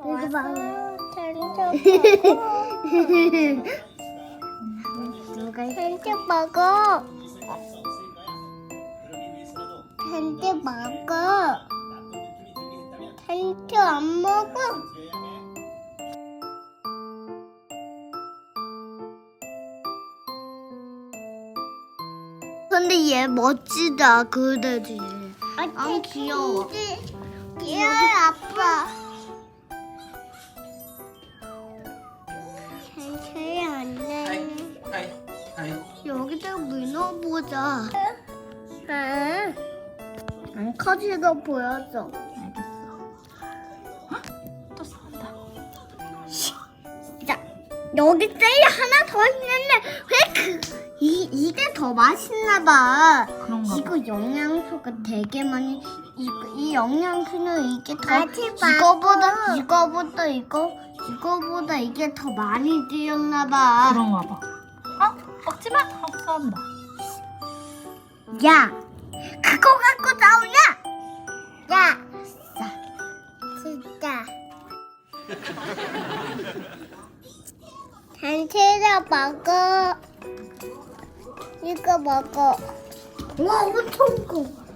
이거 봐. 누가 펜트 먹어. 펜트 먹어. 펜트 안 먹어. 근데 얘 멋지다 그대지. 아 귀여워. 귀여워 아, 안 커지도 보여줘. 알겠어. 또 싸운다. 자, 여기 젤리 하나 더 있는데 왜 그, 이, 이게 더 맛있나 봐. 그런가 봐. 이거 영양소가 되게 많이, 이, 이 영양소는 이게 더, 이거보다, 이거보다, 이거, 이거보다 이게 더 많이 들였나 봐. 그런가 봐. 어? 먹지 마! 하고 싸운다. 야, 그거 갖고 싸우냐? 야, 진짜. 단체를 먹어. 이거 먹어. 와, 엄청 커.